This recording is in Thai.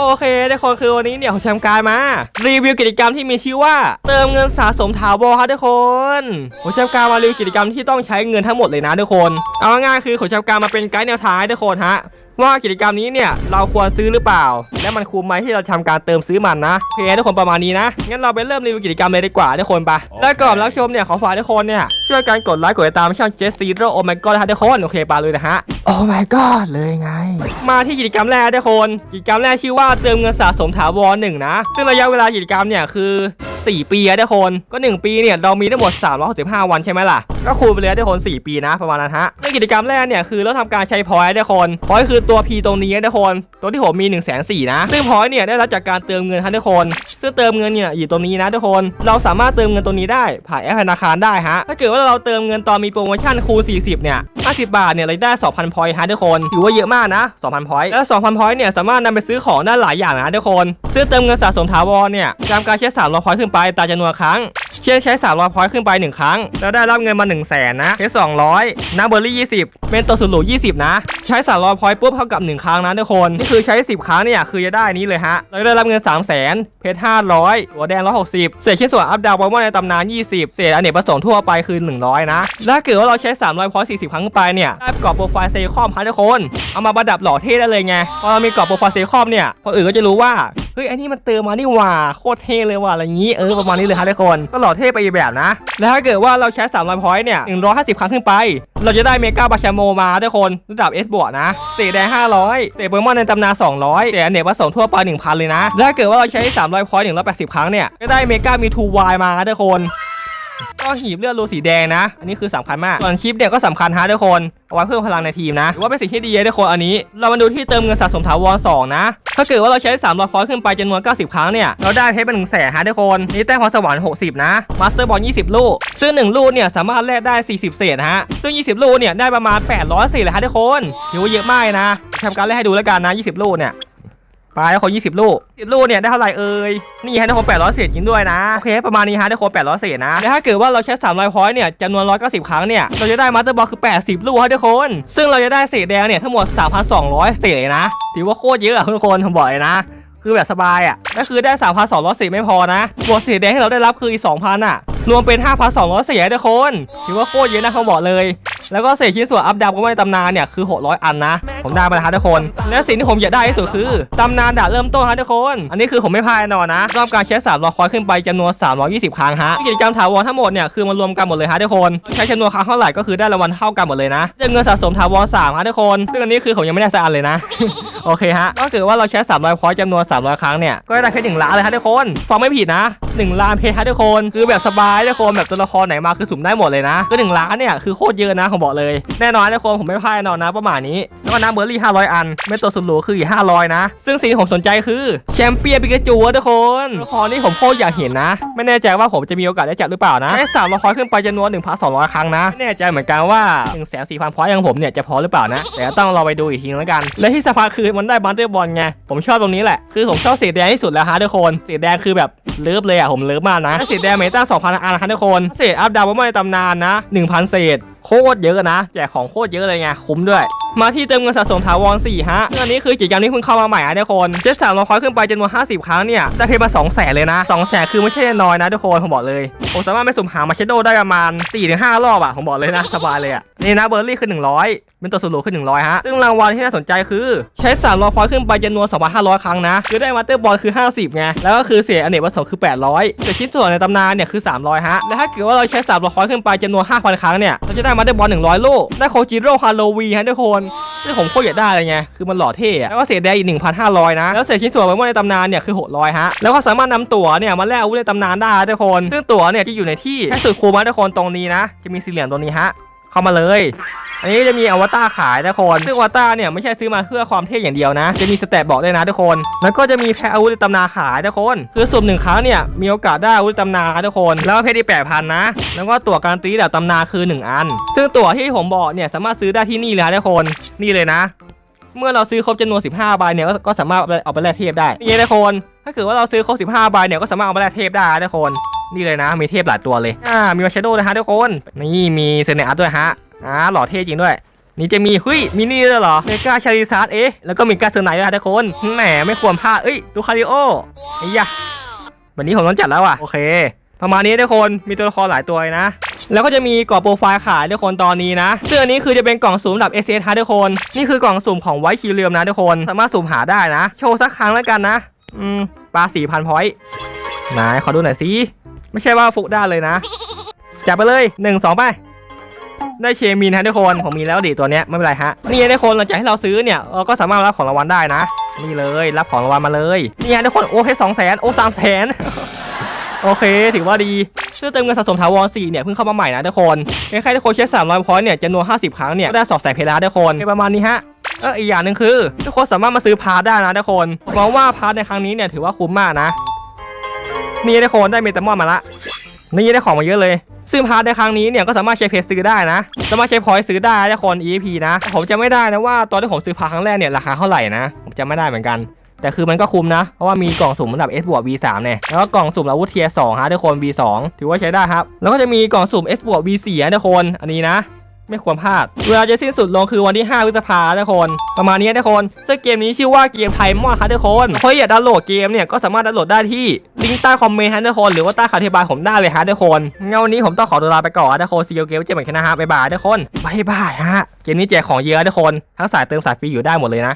โอเคทุกคนคือวันนี้เนี่ยผมป์การมา รีวิวกิจกรรมที่มีชื่อว่า เติมเงินสะสมถาวรครับทุกคนผมป์การมารีวิวกิจกรรมที่ต้องใช้เงินทั้งหมดเลยนะทุกคน เอาง่ายๆคือผมป์การมาเป็นไกด์แนวทางให้ทุกคนฮะ ว่ากิจกรรมนี้เนี่ยเราควรซื้อหรือเปล่า และมันคุ้มไหมที่เราทำการเติมซื้อมันนะโอเคทุกคนประมาณนี้นะงั้นเราไปเริ่มรีวิวกิจกรรมเลยดีกว่าทุกคนไปะแล้วก่อนรับชมเนี่ยขอฝากทุกคนเนี่ยช่วยกันกดไลค์กดติดตามช่องเจสซี่โรโอมกอนนะฮะทุกคนโอเคไปเลยนะฮะโอ้ my god เลยไง มาที่กิจกรรมแรกทุกคน กิจกรรมแรกชื่อว่าเติมเงินสะสมถาวรหนึ่งนะ ซึ่งระยะเวลากิจกรรมเนี่ยคือ4 ปีอะทุกคน ก็ 1 ปีเนี่ยเรามีทั้งหมด 365 วันใช่ไหมล่ะ ก็คูณไปเลยทุกคน 4 ปีนะประมาณนั้นฮะในกิจกรรมแรกเนี่ยคือเราทำการใช้พอยต์ทุกคนพอยต์คือตัว P ตรงนี้ทุกคน ตัวที่ผมมี1นึ่งแสนสี่นะซึ่งพอยต์เนี่ยได้รับจากการเติมเงินฮะทุกคน ซึ่งเติมเงินเนี่ยอยู่ตรงนี้นะทุกคน เราสามารถเติมเงินตรงนี้ได้ผ่านแอปธนาคารได้ฮะถ้าเกิดว่าเราเติมเงินตอนมีโปรโมชั่นคูณ40เนี่ย50 บาทเนี่ยเราได้2,000พอยต์ฮะทุกคนถือว่าเยอะมากนะ2,000พอยต์แล้ว2,000พอยต์เนี่ยสามารถนำไปซื้อของได้หลายอย่างนะทุกคน ซึ่งเติมเงินสะสมถาวรเนี่ยจำการใช้300พอยต์ขึ้นไปตามจำนวนครั้งเช่นใช้ 300 พอยต์ขึ้นไป 1 ครั้ง แล้วได้รับเงินมา 1 0 0 0 0แสนนะใช้200นะเบอร์รี่20 เป็นตัวสุดหรู20 นะ ใช้ 300 พอยต์ปุ๊บเท่ากับ 1 ครั้งนะทุกคน นี่คือใช้ 10 ครั้งเนี่ยคือจะได้นี้เลยฮะเราได้รับเงิน 3 0 0 0 0 0เพชร500 หัวแดง 160 เศษชิ้นส่วนอัพดาวไวว่าในตำนาน 20 เศษอเนกประสงค์ทั่วไปคือ 100 นะแล้วถ้าเกิดว่าเราใช้ 300 พอยต์40 ครั้งขึ้นไปเนี่ยได้กรอบโปรไฟล์เซคอมฮะทุกคน เอามาประดับหล่อเท่ได้เลยไงพอเรามีกรอบโปรไฟล์เซคอมเนี่ยคนอื่นก็จะรู้ว่าเฮ้ยไอ้นี่มันเติมมานี่หว่าโคตรเท่เลยว่ะอะไรอย่างนี้เออประมาณนี้เลยฮะทุกคนก็หล่อเท่ไปอีกแบบนะ แล้วถ้าเกิดว่าเราใช้300พอยต์เนี่ย150 ครั้งขึ้นไป เราจะได้เมกาบาชาโมมาทุกคนระดับ S บวกนะเศษแดง500เศษโปเกมอนในตำนาน200เสีอเนกประสงค์ทั่วไป 1,000 เลยนะแล้วถ้าเกิดว่าเราใช้300พอยต์180 ครั้งเนี่ยจะได้เมกามีทูวายมาทุกคน ก็หีบเลือดรูสีแดงนะ อันนี้คือสำคัญมาก ส่วนชิปเนี่ยก็สำคัญฮะทุกคนเอาไว้เพิ่มพลังในทีมนะถือว่าเป็นสิ่งที่ดีทุกคนอันนี้ เรามาดูที่เติมเงินสะสมถาวร2นะ ถ้าเกิดว่าเราใช้300พอยขึ้นไปจำนวน 90 ครั้งเนี่ย เราได้เพชรเป็น1แสนฮะทุกคน นี่แต้มพรสวรรค์60 นะ มาสเตอร์บอล 20 ลูก ซึ่ง 1 ลูกเนี่ยสามารถแลกได้ 40 เศษฮะ ซึ่ง 20 ลูกเนี่ยได้ประมาณ800เศษเลยฮะทุกคนถือว่าเยอะมากนะทำการแลกให้ดูแล้วกันนะ 20 ลูกเนี่ย ไปแล้วคน20ลูก10ลูกเนี่ยได้เท่าไหร่เอ่ย นี่ฮะทุกคน800เศษจริงด้วยนะ โอเค ประมาณนี้ฮะทุกคน800เศษนะแล้วถ้าเกิดว่าเราใช้300พอยต์เนี่ยจำนวน190ครั้งเนี่ย เราจะได้มาสเตอร์บอลคือ80ลูกฮะทุกคน ซึ่งเราจะได้เศษแดงเนี่ยทั้งหมด3,200เศษเลยนะ ถือว่าโคตรเยอะอะทุกคนผมบอกเลยนะ คือแบบสบายอะก็คือได้3,200เศษไม่พอนะบวกเศษแดงที่เราได้รับคืออีก2,000อะ รวมเป็น 5,200 เศษทุกคนถือว่าโคตรเยอะนะเขาบอกเลย แล้วก็เศษชิ้นส่วนอัพดาวก็ไม่ในตำนานเนี่ยคือ 600 อันนะ ผมได้มาแล้วฮะทุกคน และสิ่งที่ผมอยากได้ที่สุดคือตำนานดาบเริ่มต้นฮะทุกคน อันนี้คือผมไม่พลาดแน่นอนนะรอบการใช้300คอยขึ้นไปจำนวน 320 ครั้งฮะกิจกรรมถาวรทั้งหมดเนี่ยคือมันรวมกันหมดเลยฮะทุกคนใช้จำนวนครั้งเท่าไหร่ก็คือได้รางวัลเท่ากันหมดเลยนะได้เงินสะสมถาวร3ฮะทุกคนซึ่งอันนี้คือผมยังไม่ได้สักอันเลยนะโอเคฮะก็ถือว่าเราใช้300พอยต์จำนวน300 ครั้งเนี่ยก็ได้เพชรหนึ่งล้านเลยฮะทุกคนฟังไม่ผิดนะ1ล้านเพชรทุกคนคือแบบสบายทุกคนแบบตัวละครไหนมาคือสุ่มได้หมดเลยนะคือ1ล้านเนี่ยคือโคตรเยอะนะผมบอกเลยแน่นอนทุกคนผมไม่พลาดแน่นอนนะประมาณนี้แล้วก็น้ำเบอร์รี่500 อัน ไม่ตัวสุดหรูคืออีก500 นะ ซึ่งสิ่งที่ผมสนใจคือแชมเปี้ยนปิกาจูทุกคนตัวละครนี่ผมโคตรอยากเห็นนะ ไม่แน่ใจว่าผมจะมีโอกาสได้จับหรือเปล่านะให้300พอยขึ้นไปจำนวน1,200ครั้งนะไม่แน่ใจเหมือนกันว่า1 4 0 0 0 0พอยต์อย่างผมเนี่ยจะพอหรือเปล่านะ แต่ต้องรอไปดูอีกทีแล้วกัน และที่สำคัญคือมันได้บันเดอร์บอลไงผมชอบตรงนี้แหละคือผมชอบสีแดงที่สุดแล้วฮะทุกคนสีแดงคือแบบเลิฟเลยอะผมเลิฟมากนะสีแดงเมตา2,000อันนะทุกคนเศษอัพดาวว่าในตำนานนะ1,000เศษโคตรเยอะนะแจกของโคตรเยอะเลยไงคุ้มด้วยมาที่เติมเงินสะสมถาวร4ฮะอันนี้คือกิจกรรมที่เพิ่งเข้ามาใหม่อะทุกคนเจ็ดสามร้อยคอยขึ้นไปจำนวน50 ครั้งเนี่ยได้เพชรมา2แสนเลยนะ2แสนคือไม่ใช่น้อยนะทุกคนผมบอกเลยผมสามารถไปสุ่มหามาเชโดได้ประมาณ4-5รอบอะผมบอกเลยนะสบายเลยอะนี่นะเบอร์รี่คือ 100 เป็นตัวสุดหรูคือ100 ฮะ ซึ่งรางวัลที่น่าสนใจคือ ใช้300พอยต์ขึ้นไปจำนวน 2,500 ครั้งนะ คือได้มาเตอร์บอลคือ 50 ไง แล้วก็คือเสียอเนกประสงค์คือ 800 แต่ชิ้นส่วนในตำนานเนี่ยคือ 300 ฮะ และถ้าเกิดว่าเราใช้300พอยต์ขึ้นไปจำนวน 5,000 ครั้งเนี่ย เราจะได้มาเตอร์บอล 100 ลูก ได้โคจิโร่ฮาโลวีฮะทุกคนซึ่งผมโคตรอยากได้เลยไงคือมันหล่อเท่อะแล้วก็เศษแดงอีก1,500นะแล้วเศษชิ้นส่วนไว้ในตำนานเนี่ยคือ600ฮะแล้วก็สามารถนำตั๋วเนี่ยมาแลกอาวุธในตำนานได้ทุกคน ซึ่งตั๋วเนี่ยจะอยู่ในที่แค่สุดคูมาทุกคนตรงนี้นะ จะมีสีเหลืองตรงนี้ฮะ เข้ามาเลย อันนี้จะมีอวตารขายทุกคนซึ่งอวตารเนี่ยไม่ใช่ซื้อมาเพื่อความเท่อย่างเดียวนะ จะมีสเตตบอกด้วยนะทุกคน แล้วก็จะมีแพอาวุธตำนานขายทุกคน คือสุ่มหนึ่งครั้งเนี่ยมีโอกาสได้อาวุธตำนานทุกคน แล้วเพชรที่แปดพันนะ แล้วก็ตั๋วการตีแบบตำนานคือ 1 อัน ซึ่งตั๋วที่ผมบอกเนี่ยสามารถซื้อได้ที่นี่เลยนะทุกคน นี่เลยนะ เมื่อเราซื้อครบจำนวน 15ใบเนี่ยก็สามารถเอาไปแลกเทพได้นี่ทุกคน ถ้าเกิดว่าเราซื้อครบ 15ใบเนี่ยก็สามารถเอาไปแลกเทพได้นะทุกคน นี่เลยนะมีเทพหลายตัวเลยอ่ามีมาชโดนะฮะทุกคนนี่มีเซเนอัสด้วยฮะอ่าหล่อเท่จริงด้วยนี่จะมีเฮ้ยมินี่ด้วยเหรอเมกาชาริซาร์ดเอ๊ะแล้วก็มีกาเซอร์ไนท์ด้วยฮะทุกคนแหมไม่ควรพลาดเอ้ยดูคาริโอไอ้ยะวันนี้ผมต้องจัดแล้วอะโอเคประมาณนี้ทุกคนมีตัวละครหลายตัวนะ แล้วก็จะมีกล่องโปรไฟล์ขายทุกคนตอนนี้นะซึ่งอันนี้คือจะเป็นกล่องสุ่มระดับ S S ฮะทุกคน นี่คือกล่องสุ่มของไวท์คิวเรียมนะทุกคน สามารถสุ่มหาได้นะ โชว์สักครั้งแล้วกันนะ อืมปลาสี่พันพอยต์ไหนขอดูหน่อยสิ ไม่ใช่ว่าฟุกได้เลยนะ จับไปเลยหนึ่งสองไป ได้เชมินฮะทุกคน ผมมีแล้วดิตัวเนี้ยไม่เป็นไรฮะ นี่ทุกคนหลังจากที่เราซื้อเนี่ยเราก็สามารถรับของรางวัลได้นะ นี่เลยรับของรางวัลมาเลย นี่ฮะทุกคนโอ้ให้สองแสนโอ้สามแสนโอเค ถือว่าดีซื้อเติมเงินสะสมถาวร4เนี่ยเพิ่งเข้ามาใหม่นะทุกคนเพียงแค่ทุกคนใช้300พอยต์เนี่ยจำนวน 50 ครั้งเนี่ยก็ได้สอบแสนเพลาทุกคนประมาณนี้ฮะเอออีกอย่างหนึ่งคือ ทุกคนสามารถมาซื้อพาร์ทได้นะทุกคนมมองว่าพาร์ทในครั้งนี้เนี่ยถือว่าคุ้มมากนะ นี่ทุกคนได้เมตามอนมาละนี่ได้ของมาเยอะเลย ซึ่งพาร์ทในครั้งนี้เนี่ยก็สามารถใช้เพจซื้อได้นะ สามารถใช้พอยซื้อได้ทุกคน EP นะ ผมจะไม่ได้นะว่าตอนที่ผมซื้อพาร์ครั้งแรกเนี่ยราคาเท่าไหร่นะ ผมจำไม่ได้เหมือนกัน แต่คือมันก็คุ้มนะ เพราะว่ามีกล่องสุ่มระดับ S บวก V3 เนี่ย แล้วก็กล่องสุ่มอาวุธเทียร์2ฮะทุกคน V2 ถือว่าใช้ได้ครับ แล้วก็จะมีกล่องสุ่ม S บวก V4 ฮะทุกคน อันนี้นะ ไม่ควรพลาด เวลาจะสิ้นสุดลงคือวันที่ 5 พฤษภาคมทุกคน ประมาณนี้ทุกคนซึ่งเกมนี้ชื่อว่าเกมไทมอนฮะทุกคนใครอยากดาวน์โหลดเกมเนี่ยก็สามารถดาวน์โหลดได้ที่ลิงก์ใต้คอมเมนต์ฮะทุกคนหรือว่าใต้คำอธิบายผมได้เลยฮะทุกคนงั้นวันนี้ผมต้องขอตัวลาไปก่อนทุกคนซีเกมเจอกันใหม่นะฮะบ๊ายบายทุกคนบ๊ายบายฮะเกมนี้แจกของเยอะทุกคนทั้งสายเติมสายฟรีอยู่ได้หมดเลยนะ